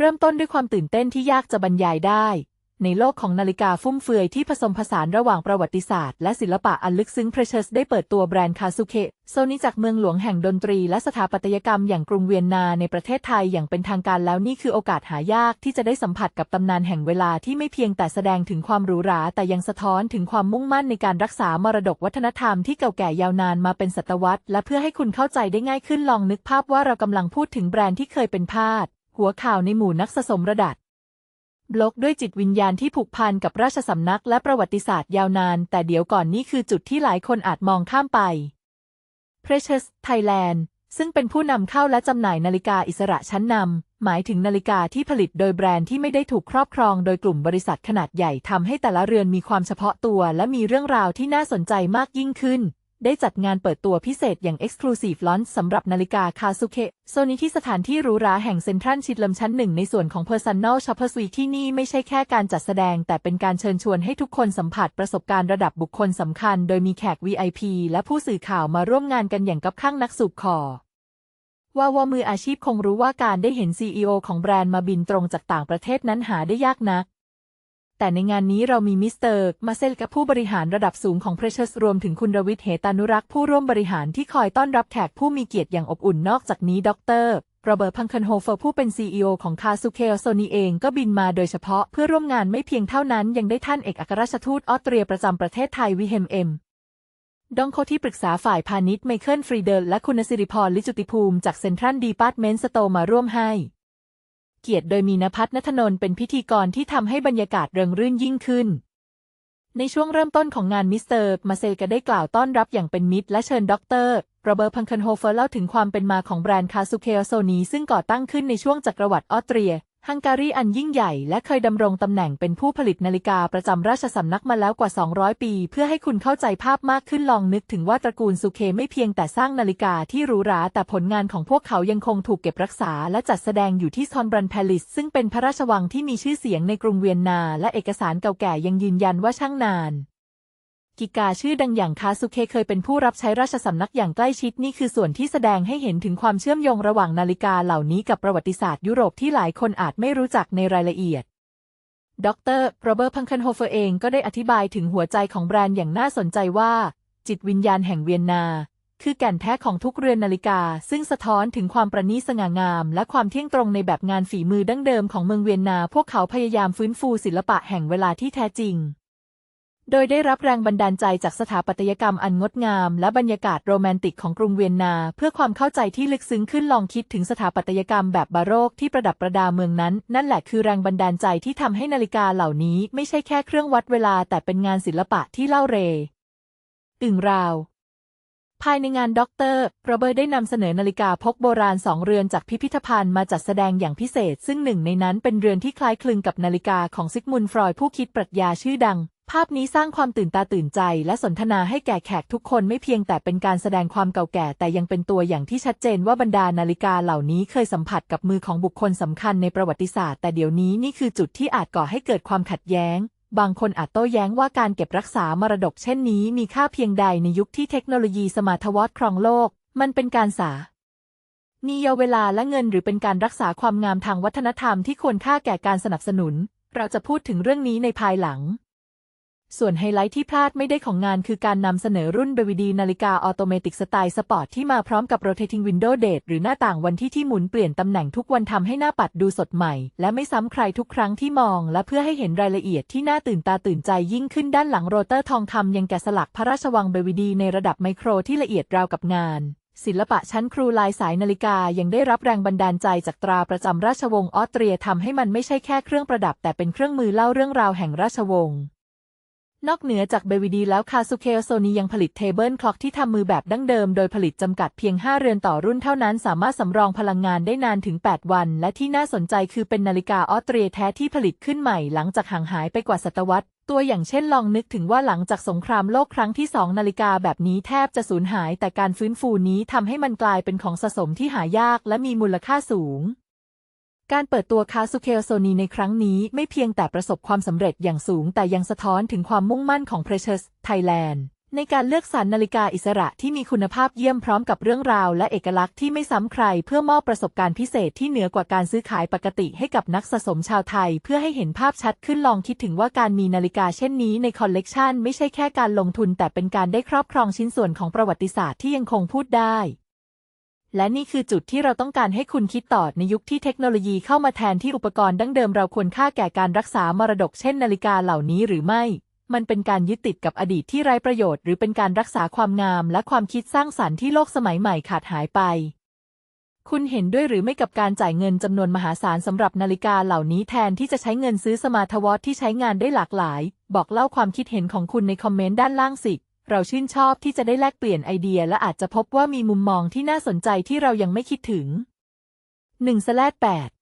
เริ่มต้นด้วยความตื่นเต้นที่ยากจะบรรยายได้ ในโลกของนาฬิกาฟุ่มเฟือยที่ผสมผสานระหว่างประวัติศาสตร์และศิลปะอันลึกซึ้ง Precious ได้เปิดตัวแบรนด์คาซุเคะโซนิจากเมืองหลวงแห่งดนตรีและสถาปัตยกรรมอย่างกรุงเวียนนาในประเทศไทยอย่างเป็นทางการแล้วนี่คือโอกาสหายากที่จะได้สัมผัสกับตำนานแห่งเวลาที่ไม่เพียงแต่แสดงถึงความหรูหราแต่ยังสะท้อนถึงความมุ่งมั่นในการรักษามรดกวัฒนธรรมที่เก่าแก่ยาวนานมาเป็นศตวรรษ และเพื่อให้คุณเข้าใจได้ง่ายขึ้นลองนึกภาพว่าเรากำลังพูดถึงแบรนด์ที่เคยเป็นพาด หัวข่าวในหมู่นักสะสมระดับบล็อกด้วยจิตวิญญาณที่ผูกพันกับราชสำนักและประวัติศาสตร์ยาวนาน แต่เดี๋ยวก่อนนี่คือจุดที่หลายคนอาจมองข้ามไป Precious Thailand ซึ่งเป็นผู้นำเข้าและจำหน่ายนาฬิกาอิสระชั้นนำ หมายถึงนาฬิกาที่ผลิตโดยแบรนด์ที่ไม่ได้ถูกครอบครองโดยกลุ่มบริษัทขนาดใหญ่ทำให้แต่ละเรือนมีความเฉพาะตัว และมีเรื่องราวที่น่าสนใจมากยิ่งขึ้น ได้จัดงานเปิดตัวพิเศษอย่าง Exclusive Launch สำหรับนาฬิกาคาซุเคะโซนี้ที่สถานที่หรูหราแห่งเซ็นทรัลชิดลมชั้นหนึ่งในส่วนของ Personal Shoppers Week ที่นี่ไม่ใช่แค่การจัดแสดง แต่เป็นการเชิญชวนให้ทุกคนสัมผัสประสบการณ์ระดับบุคคลสำคัญ โดยมีแขก VIP และผู้สื่อข่าวมาร่วมงานกันอย่างกับข้างนักสูบคอว่าว่ามืออาชีพคงรู้ว่าการได้เห็น CEO ของแบรนด์มาบินตรงจากต่างประเทศนั้นหาได้ยากนัก แต่ในงานนี้เรามีมิสเตอร์ มาเซลกับผู้บริหารระดับสูงของ Precious รวมถึงคุณรวิทย์เหตานุรักษ์ผู้ร่วมบริหารที่คอยต้อนรับแขกผู้มีเกียรติอย่างอบอุ่นนอกจากนี้ดรโรเบิร์ตพังคันโฮเฟอร์ผู้เป็น CEO ของคาซูเคโซนีเองก็บินมาโดยเฉพาะเพื่อร่วมงานไม่เพียงเท่านั้น ยังได้ท่านเอกอัครราชทูตออสเตรียประจำประเทศไทยวิเฮมเอ็มดองโคที่ปรึกษาฝ่ายพาณิชย์ไมเคิลฟรีเดลและคุณสิริพรลิจุติภูมิจากเซ็นทรัลดีพาร์ตเมนต์สโตมาร่วมให้ เกียรติโดยมีนภัทรนัทนนท์เป็นพิธีกรที่ทำให้บรรยากาศเริงรื่นยิ่งขึ้น ในช่วงเริ่มต้นของงานมิสเตอร์มาเซก็ได้กล่าวต้อนรับอย่างเป็นมิตรและเชิญด็อกเตอร์โรเบิร์ตพังคันโฮเฟอร์เล่าถึงความเป็นมาของแบรนด์คาซูเคอโซนีซึ่งก่อตั้งขึ้นในช่วงจักรวรรดิออสเตรีย ฮังการีอันยิ่งใหญ่และเคยดำรงตำแหน่งเป็นผู้ผลิตนาฬิกาประจำราชสำนักมาแล้วกว่า 200 ปี เพื่อให้คุณเข้าใจภาพมากขึ้นลองนึกถึงว่าตระกูลซูเคไม่เพียงแต่สร้างนาฬิกาที่หรูหรา แต่ผลงานของพวกเขายังคงถูกเก็บรักษา และจัดแสดงอยู่ที่ซอนบรันแพลิสซึ่งเป็นพระราชวังที่มีชื่อเสียงในกรุงเวียนนา และเอกสารเก่าแก่ยังยืนยันว่าช่างนาน กิกาชื่อดังอย่างคาซุเคเคยเป็นผู้รับใช้ราชสำนักอย่างใกล้ชิดนี่คือส่วนที่แสดงให้เห็นถึงความเชื่อมโยงระหว่างนาฬิกาเหล่านี้กับประวัติศาสตร์ยุโรปที่หลายคนอาจไม่รู้จักในรายละเอียด ดรโรเบิร์ตพังคันโฮเฟอร์เองก็ได้อธิบายถึงหัวใจของแบรนด์อย่างน่าสนใจว่า จิตวิญญาณแห่งเวียนนา คือแก่นแท้ของทุกเรือนนาฬิกา ซึ่งสะท้อนถึงความประณีตสง่างาม และความเที่ยงตรงในแบบงานฝีมือดั้งเดิมของเมืองเวียนนา พวกเขาพยายามฟื้นฟูศิลปะแห่งเวลาที่แท้จริง โดยได้รับแรงบันดาลใจจากสถาปัตยกรรมอันงดงาม และบรรยากาศโรแมนติกของกรุงเวียนนา เพื่อความเข้าใจที่ลึกซึ้งขึ้นลองคิดถึงสถาปัตยกรรมแบบบาโรกที่ประดับประดาเมืองนั้น นั่นแหละคือแรงบันดาลใจที่ทำให้นาฬิกาเหล่านี้ไม่ใช่แค่เครื่องวัดเวลา แต่เป็นงานศิลปะที่เล่าเรอึ่งราวภายในงานด็อกเตอร์โรเบิร์ตได้นำเสนอนาฬิกาพกโบราณสองเรือนจากพิพิธภัณฑ์มาจัดแสดงอย่างพิเศษ ซึ่งหนึ่งในนั้นเป็นเรือนที่คล้ายคลึงกับนาฬิกาของซิกมุนฟรอยผู้คิดปรัชญาชื่อดัง ภาพนี้สร้างความตื่นตาตื่นใจและสนทนาให้แก่แขกทุกคนไม่เพียงแต่เป็นการแสดงความเก่าแก่ แต่ยังเป็นตัวอย่างที่ชัดเจนว่าบรรดานาฬิกาเหล่านี้เคยสัมผัสกับมือของบุคคลสำคัญในประวัติศาสตร์ แต่เดี๋ยวนี้นี่คือจุดที่อาจก่อให้เกิดความขัดแย้ง บางคนอาจโต้แย้งว่าการเก็บรักษามรดกเช่นนี้มีค่าเพียงใดในยุคที่เทคโนโลยีสมาร์ทวอทครองโลก มันเป็นการสานิยเวลาและเงินหรือเป็นการรักษาความงามทางวัฒนธรรมที่ควรค่าแก่การสนับสนุน เราจะพูดถึงเรื่องนี้ในภายหลัง ส่วนไฮไลท์ที่พลาดไม่ได้ของงานคือการนำเสนอรุ่น BVD นาฬิกาออโตเมติกสไตล์สปอร์ตที่มาพร้อมกับ Rotating Window Date หรือหน้าต่างวันที่ที่หมุนเปลี่ยนตำแหน่งทุกวันทำให้หน้าปัดดูสดใหม่ และไม่ซ้ำใครทุกครั้งที่มอง และเพื่อให้เห็นรายละเอียดที่น่าตื่นตาตื่นใจยิ่งขึ้นด้านหลังโรเตอร์ทองคำยังแกะสลักพระราชวัง BVD ในระดับไมโครที่ละเอียดราวกับงานศิลปะชั้นครูลายสายนาฬิกายังได้รับแรงบันดาลใจจากตราประจำราชวงศ์ออสเตรียทำให้มันไม่ใช่แค่เครื่องประดับ แต่เป็นเครื่องมือเล่าเรื่องราวแห่งราชวงศ์ นอกเหนือจากเบวิดีแล้วคาซูเคโซนียังผลิตเทเบิลคล็อกที่ทำมือแบบดั้งเดิมโดยผลิตจำกัดเพียง 5 เรือนต่อรุ่นเท่านั้น สามารถสำรองพลังงานได้นานถึง 8 วัน และที่น่าสนใจคือเป็นนาฬิกาออสเตรียแท้ที่ผลิตขึ้นใหม่หลังจากห่างหายไปกว่าศตวรรษ ตัวอย่างเช่นลองนึกถึงว่าหลังจากสงครามโลกครั้งที่2นาฬิกาแบบนี้แทบจะสูญหาย แต่การฟื้นฟูนี้ทำให้มันกลายเป็นของสะสมที่หายาก และมีมูลค่าสูง การเปิดตัวคาซูเคโซนีในครั้งนี้ไม่เพียงแต่ประสบความสำเร็จอย่างสูง แต่ยังสะท้อนถึงความมุ่งมั่นของ Precious Thailand ในการเลือกสรรนาฬิกาอิสระที่มีคุณภาพเยี่ยมพร้อมกับเรื่องราวและเอกลักษณ์ที่ไม่ซ้ำใคร เพื่อมอบประสบการณ์พิเศษที่เหนือกว่าการซื้อขายปกติให้กับนักสะสมชาวไทย เพื่อให้เห็นภาพชัดขึ้นลองคิดถึงว่าการมีนาฬิกาเช่นนี้ในคอลเลกชันไม่ใช่แค่การลงทุน แต่เป็นการได้ครอบครองชิ้นส่วนของประวัติศาสตร์ที่ยังคงพูดได้ และนี่คือจุดที่เราต้องการให้คุณคิดต่อในยุคที่เทคโนโลยีเข้ามาแทนที่อุปกรณ์ดั้งเดิมเราควรค่าแก่การรักษามรดกเช่นนาฬิกาเหล่านี้หรือไม่ มันเป็นการยึดติดกับอดีตที่ไร้ประโยชน์ หรือเป็นการรักษาความงาม และความคิดสร้างสรรค์ที่โลกสมัยใหม่ขาดหายไป คุณเห็นด้วยหรือไม่กับการจ่ายเงินจำนวนมหาศาลสำหรับนาฬิกาเหล่านี้แทนที่จะใช้เงินซื้อสมาร์ทวอทที่ใช้งานได้หลากหลาย บอกเล่าความคิดเห็นของคุณในคอมเมนต์ด้านล่างสิ เราชื่นชอบที่จะได้แลกเปลี่ยนไอเดียและอาจจะพบว่ามีมุมมองที่น่าสนใจที่เรายังไม่คิดถึง 1 สแลด8